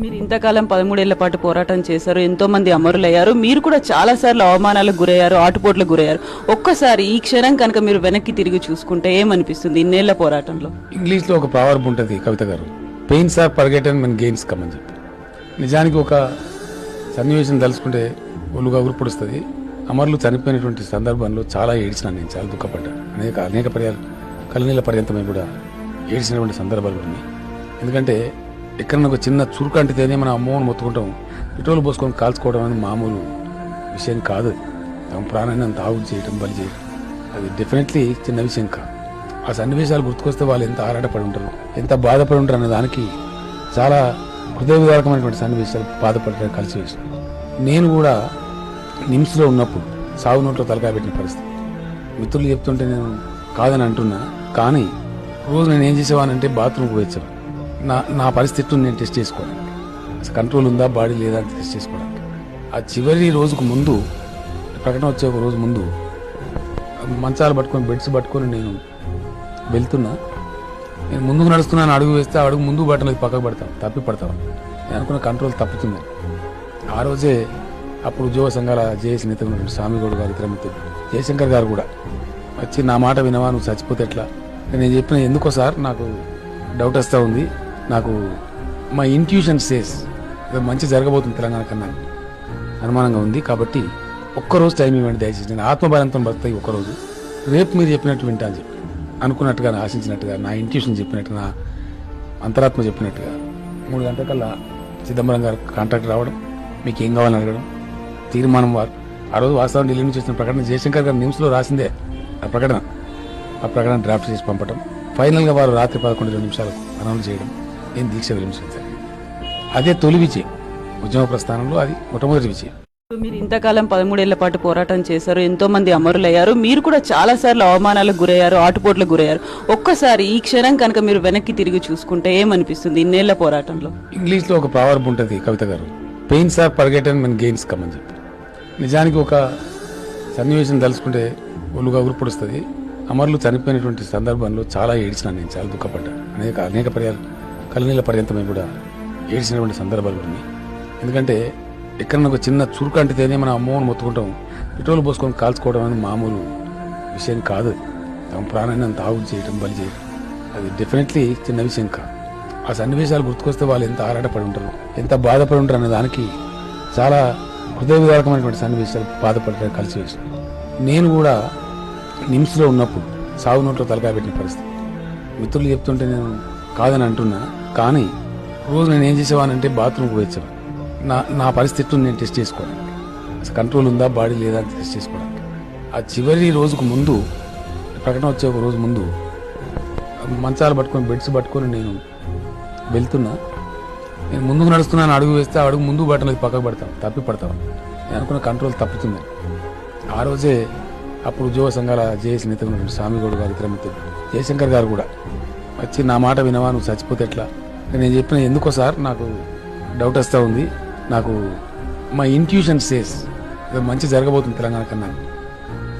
మీరు ఇంతకాలం పదమూడేళ్ళ పాటు పోరాటం చేశారు ఎంతో మంది అమరులయ్యారు. మీరు కూడా చాలా సార్లు అవమానాలకు గురయ్యారు ఆటుపోట్లకు గురయ్యారు. ఒక్కసారి ఈ క్షణం కనుక మీరు వెనక్కి తిరిగి చూసుకుంటే ఏమనిపిస్తుంది ఇన్నేళ్ళ పోరాటంలో? ఇంగ్లీష్లో ఒక ప్రావర్బ్ ఉంటుంది కవిత గారు పెయిన్స్ ఆర్ పర్గెటన్ మన గెయిన్స్ కమ్ అని చెప్పి. నిజానికి ఒక సన్నివేశం తలుచుకుంటే ఒళ్ళుగా ఉరుపుడుస్తుంది. అమరులు చనిపోయినటువంటి సందర్భంలో చాలా ఏడ్చినాను నేను చాలా దుఃఖపడ్డాను. అనేక అనేక పర్యాలు కలనీల పర్యంతమే కూడా ఏడ్చినటువంటి సందర్భాలు ఉన్నాయి. ఎందుకంటే ఎక్కడన్నా ఒక చిన్న చురుకు అంటితేనే మనం అమ్మోని మొత్తుకుంటాం. పెట్రోల్ పోసుకొని కాల్చుకోవడం అనేది మామూలు విషయం కాదు. తమ ప్రాణాన్ని అంత ఆవు చేయటం బలి చేయటం. అది డెఫినెట్లీ చిన్న విషయం కాదు. ఆ సన్నివేశాలు గుర్తుకొస్తే వాళ్ళు ఎంత ఆరాటపడి ఉంటారు ఎంత బాధపడి ఉంటారు అనే దానికి చాలా హృదయవిదారకమైనటువంటి సన్నివేశాలు బాధపడటం కలిసి వేసిన నేను కూడా నిమ్స్లో ఉన్నప్పుడు సాగు నోట్లో తలకాయ పెట్టిన పరిస్థితి. మిత్రులు చెప్తుంటే నేను కాదని అంటున్నా కానీ రోజు నేను ఏం చేసేవానంటే బాత్రూమ్కి వచ్చేవాను నా నా పరిస్థితిని నేను టెస్ట్ చేసుకోవడానికి. అసలు కంట్రోల్ ఉందా బాడీ లేదా అని టెస్ట్ చేసుకోవడానికి. ఆ చివరి రోజుకు ముందు ప్రకటన వచ్చే ఒక రోజు ముందు మంచాలు పట్టుకొని బెడ్స్ పట్టుకొని నేను వెళ్తున్నా. నేను ముందుకు నడుస్తున్నాను అడుగు వేస్తే అడుగు ముందుకు పట్టలేదు పక్కకు పడతాను తప్పి పడతాను నేను అనుకున్న కంట్రోల్ తప్పుతుంది. ఆ రోజే అప్పుడు ఉద్యోగ సంఘాల జేఎస్ నేత ఉన్నటువంటి స్వామిగౌడ్ గారు ఇతర మిత్రులు జయశంకర్ గారు కూడా వచ్చి నా మాట వినవా నువ్వు చచ్చిపోతే ఎట్లా? నేను చెప్పిన ఎందుకో సార్ నాకు డౌట్ వస్తూ ఉంది. నాకు మా ఇంట్యూషన్ సేస్ మంచి జరగబోతుంది తెలంగాణ కన్నా. అనుమానంగా ఉంది కాబట్టి ఒక్కరోజు టైం ఇవ్వండి దయచేసి. నేను ఆత్మబలంతో బతుకుతాయి ఒక్కరోజు. రేపు మీరు చెప్పినట్టు వింటా అని చెప్పి. అనుకున్నట్టుగా ఆశించినట్టుగా నా ఇంట్యూషన్ చెప్పినట్టు నా అంతరాత్మ చెప్పినట్టుగా మూడు గంటలకల్లా చిదంబరం గారు కాంట్రాక్ట్ రావడం మీకు ఏం కావాలని అడగడం తీర్మానం వారు. ఆ రోజు వాస్తవం ఢిల్లీ నుంచి వచ్చిన ప్రకటన జయశంకర్ గారు న్యూస్లో రాసిందే. ఆ ప్రకటన. ఆ ప్రకటన డ్రాఫ్ట్ చేసి పంపడం ఫైనల్గా వారు రాత్రి పదకొండు ఇరవై నిమిషాలకు అనౌన్స్ చేయడం. నేను దీక్ష విరమించాను అదే తొలి విజయం. ఉద్యమ ప్రస్థానంలో అది మొట్టమొదటి విజయం. మీరు ఇంతకాలం పదమూడేళ్ళ పాటు పోరాటం చేశారు ఎంతో మంది అమరులయ్యారు మీరు కూడా చాలా సార్లు అవమానాలకు గురయ్యారు ఆటుపోట్లకు గురయ్యారు. ఒక్కసారి ఈ క్షణం కనుక మీరు వెనక్కి తిరిగి చూసుకుంటే ఏమనిపిస్తుంది ఇన్నేళ్ళ పోరాటంలో? ఇంగ్లీష్లో ఒక ప్రావర్బ్ ఉంటుంది కవిత గారు pains are forgotten when gains come అని చెప్పి. నిజానికి ఒక సన్నివేశం తలుచుకుంటే ఒళ్ళుగా ఉరుపుడుస్తుంది. అమరులు చనిపోయినటువంటి సందర్భంలో చాలా ఏడ్చినాను నేను చాలా దుఃఖపడ్డాను. అనేక అనేక పర్యాలు కలనీల పర్యంతమై కూడా ఏడ్చినటువంటి సందర్భాలు ఉన్నాయి. ఎందుకంటే ఎక్కడన్నా ఒక చిన్న చురుకు అంటితేనే మనం అమ్మోని మొత్తుకుంటాం. పెట్రోల్ పోసుకొని కాల్చుకోవడం అనేది మామూలు విషయం కాదు. తమ ప్రాణాన్ని అంత ఆవు చేయటం బలి చేయటం. అది డెఫినెట్లీ చిన్న విషయం కాదు. ఆ సన్నివేశాలు గుర్తుకొస్తే వాళ్ళు ఎంత ఆరాటపడి ఉంటారు ఎంత బాధపడి ఉంటారు అనే దానికి చాలా హృదయవిదారకమైనటువంటి సన్నివేశాలు బాధపడటం కలిసి వేసిన నేను కూడా నిమ్స్లో ఉన్నప్పుడు సాగు నోట్లో తలకాయ పెట్టిన పరిస్థితి. మిత్రులు చెప్తుంటే నేను కాదని అంటున్నా కానీ రోజు నేను ఏం చేసేవానంటే బాత్రూమ్కి వచ్చాను నా నా పరిస్థితిని నేను టెస్ట్ చేసుకోవడానికి. అసలు కంట్రోల్ ఉందా బాడీ లేదా అని టెస్ట్ చేసుకోవడానికి. ఆ చివరి రోజుకు ముందు ప్రకటన వచ్చే ఒక రోజు ముందు మంచాలు పట్టుకొని బెడ్స్ పట్టుకొని నేను వెళ్తున్నా. నేను ముందుకు నడుస్తున్నాను అడుగు వేస్తే అడుగు ముందు పట్టలేదు పక్కకు పడతాను తప్పి పడతాను నేను అనుకున్న కంట్రోల్ తప్పుతుంది. ఆ రోజే అప్పుడు ఉద్యోగ సంఘాల జేఎస్ నేత ఉన్నటువంటి స్వామిగౌడ్ గారు ఇతర మిత్రులు జయశంకర్ గారు కూడా వచ్చి నా మాట వినవా నువ్వు చచ్చిపోతే ఎట్లా? నేను చెప్పిన ఎందుకో సార్ నాకు డౌట్ వస్తూ ఉంది. నాకు మా ఇంట్యూషన్ సేస్ మంచి జరగబోతుంది తెలంగాణ కన్నా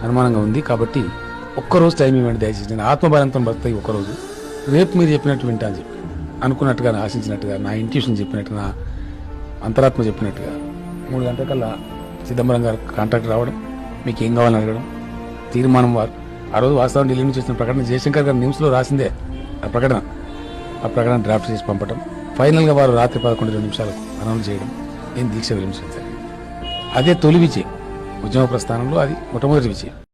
అనుమానంగా ఉంది కాబట్టి ఒక్కరోజు టైం ఇవ్వండి దయచేసి. నేను ఆత్మబలంతో బతుకుతాయి ఒక్కరోజు. రేపు మీరు చెప్పినట్టు వింటా అని చెప్పి అనుకున్నట్టుగా ఆశించినట్టుగా నా ఇంట్యూషన్ చెప్పినట్టు నా అంతరాత్మ చెప్పినట్టుగా మూడు గంటల కల్లా చిదంబరం గారు కాంట్రాక్ట్ రావడం మీకు ఏం కావాలని అడగడం తీర్మానం వారు. ఆ రోజు వాస్తవం ఢిల్లీ నుంచి వచ్చిన ప్రకటన జయశంకర్ గారు న్యూస్లో రాసిందే. ఆ ప్రకటన. ఆ ప్రకటన డ్రాఫ్ట్ చేసి పంపడం ఫైనల్గా వారు రాత్రి పదకొండు రెండు నిమిషాలకు అనౌన్స్ చేయడం. నేను దీక్ష విరమించాను అదే తొలి విజయం. ఉద్యమ ప్రస్థానంలో అది మొట్టమొదటి విజయం.